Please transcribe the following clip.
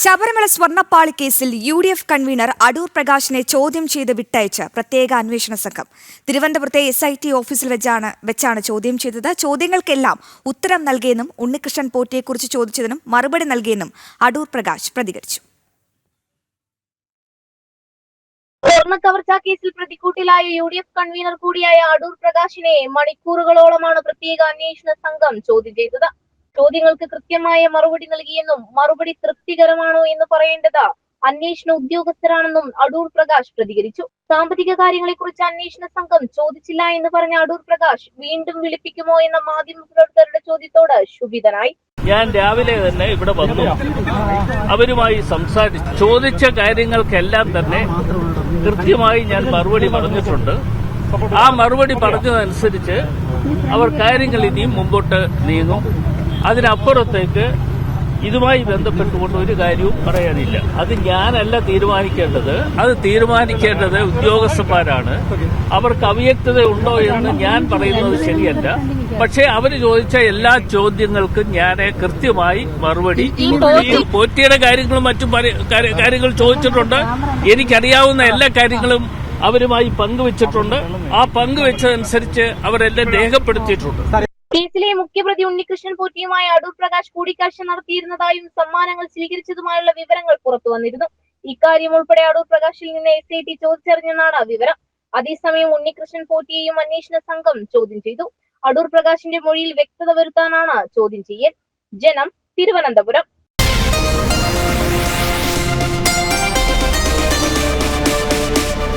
ശബരിമല സ്വർണപ്പാളി കേസിൽ U D F convener Adoor പ്രകാശിനെ ചോദ്യം ചെയ്ത് വിട്ടയച്ച് പ്രത്യേക അന്വേഷണ സംഘം. തിരുവനന്തപുരത്തെ എസ് ഐ ടി ഓഫീസിൽ വെച്ചാണ് വെച്ചാണ് ചോദ്യം ചെയ്തത്. ചോദ്യങ്ങൾക്കെല്ലാം ഉത്തരം നൽകിയെന്നും ഉണ്ണികൃഷ്ണൻ പോറ്റിയെക്കുറിച്ച് ചോദിച്ചതിനും മറുപടി നൽകിയെന്നും അടൂർ പ്രകാശ് പ്രതികരിച്ചു. കേസിൽ പ്രതിക്കൂട്ടിലായ യു ഡി എഫ് കൺവീനർ കൂടിയായ അടൂർ പ്രകാശിനെ മണിക്കൂറുകളോളമാണ് പ്രത്യേക അന്വേഷണ സംഘം ചോദ്യം ചെയ്തത്. ചോദ്യങ്ങൾക്ക് കൃത്യമായ മറുപടി നൽകിയെന്നും മറുപടി തൃപ്തികരമാണോ എന്ന് പറയേണ്ടത് അന്വേഷണ ഉദ്യോഗസ്ഥരാണെന്നും അടൂർ പ്രകാശ് പ്രതികരിച്ചു. സാമ്പത്തിക കാര്യങ്ങളെക്കുറിച്ച് അന്വേഷണ സംഘം ചോദിച്ചില്ല എന്ന് പറഞ്ഞ അടൂർ പ്രകാശ് വീണ്ടും വിളിപ്പിക്കുമോ എന്ന മാധ്യമ പ്രവർത്തകരുടെ ചോദ്യത്തോട് ശുഭിതനായി. ഞാൻ രാവിലെ തന്നെ ഇവിടെ വന്നു. അവരുമായി സംസാരിച്ചു ചോദിച്ച കാര്യങ്ങൾക്കെല്ലാം തന്നെ കൃത്യമായി ഞാൻ മറുപടി പറഞ്ഞിട്ടുണ്ട്. ആ മറുപടി പറഞ്ഞതനുസരിച്ച് അവർ കാര്യങ്ങൾ ഇനിയും മുമ്പോട്ട് നീങ്ങും. അതിനപ്പുറത്തേക്ക് ഇതുമായി ബന്ധപ്പെട്ടുകൊണ്ട് ഒരു കാര്യവും പറയാനില്ല. അത് ഞാനല്ല തീരുമാനിക്കേണ്ടത്. അത് തീരുമാനിക്കേണ്ടത് ഉദ്യോഗസ്ഥന്മാരാണ്. അവർക്ക് അവ്യക്തത ഉണ്ടോ എന്ന് ഞാൻ പറയുന്നത് ശരിയല്ല. പക്ഷേ അവർ ചോദിച്ച എല്ലാ ചോദ്യങ്ങൾക്കും ഞാൻ കൃത്യമായി മറുപടി പോറ്റിയുടെ കാര്യങ്ങളും മറ്റും കാര്യങ്ങൾ ചോദിച്ചിട്ടുണ്ട്. എനിക്കറിയാവുന്ന എല്ലാ കാര്യങ്ങളും അവരുമായി പങ്കുവച്ചിട്ടുണ്ട്. ആ പങ്കുവച്ചതനുസരിച്ച് അവരെല്ലാം രേഖപ്പെടുത്തിയിട്ടുണ്ട്. കേസിലെ മുഖ്യപ്രതി ഉണ്ണികൃഷ്ണൻ പോറ്റിയുമായി അടൂർ പ്രകാശ് കൂടിക്കാഴ്ച നടത്തിയിരുന്നതായും സമ്മാനങ്ങൾ സ്വീകരിച്ചതുമായുള്ള വിവരങ്ങൾ പുറത്തു വന്നിരുന്നു. ഇക്കാര്യം ഉൾപ്പെടെ അടൂർ പ്രകാശിൽ നിന്ന് എസ് ഐ ടി ചോദിച്ചറിഞ്ഞെന്നാണ് വിവരം. അതേസമയം ഉണ്ണികൃഷ്ണൻ പോറ്റിയെയും അന്വേഷണ സംഘം ചോദ്യം ചെയ്തു. അടൂർ പ്രകാശിന്റെ മൊഴിയിൽ വ്യക്തത വരുത്താനാണ് ചോദ്യം ചെയ്യൽ. ജനം തിരുവനന്തപുരം.